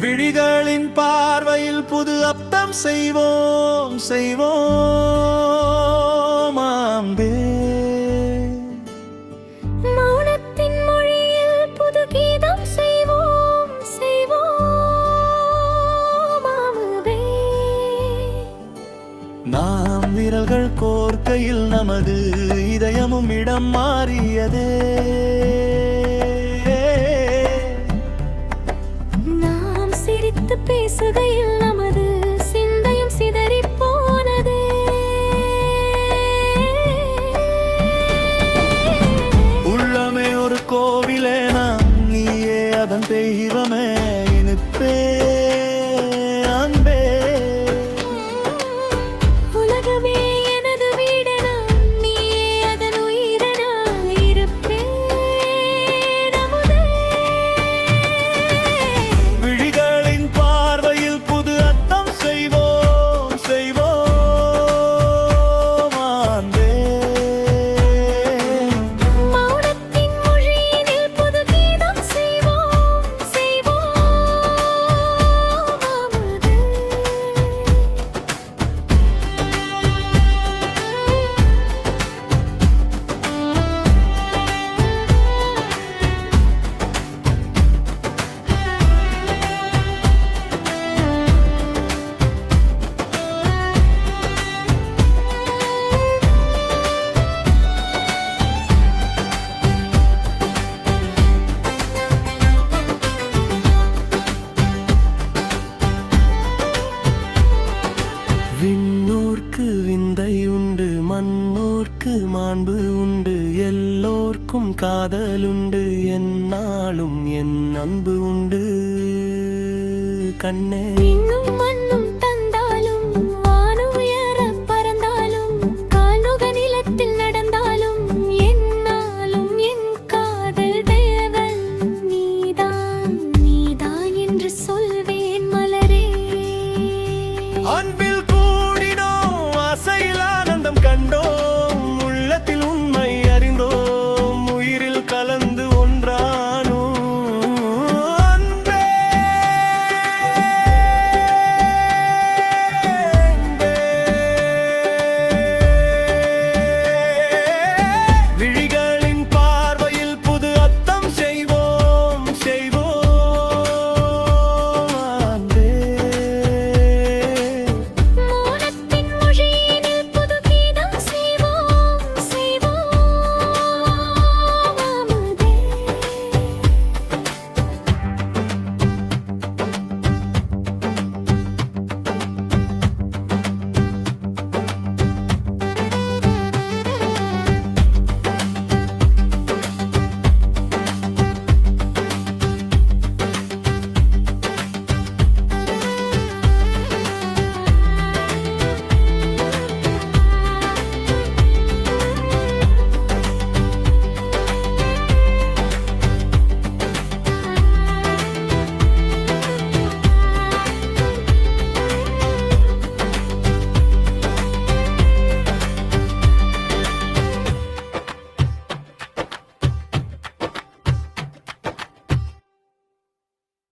விழிகளின் பார்வையில் புது அப்தம் செய்வோம் செய்வோம் அன்பே மௌனத்தின் மொழியில் புது கீதம் செய்வோம் செய்வோம் அமுதே நாம் விரல்கள் கோர்க்கையில் நமது இதயமும் இடம் மாறியதே. சிரித்து பேசுகையில் நமது சிந்தையும் சிதறி போனது உள்ளமே ஒரு கோவிலே நாம் நீயே அதன் தெய்வமே இனிப்பே. எல்லோர்க்கு மாண்பு உண்டு எல்லோர்க்கும் காதலுண்டு என்னாலும் என் அன்பு உண்டு. கண்ணே.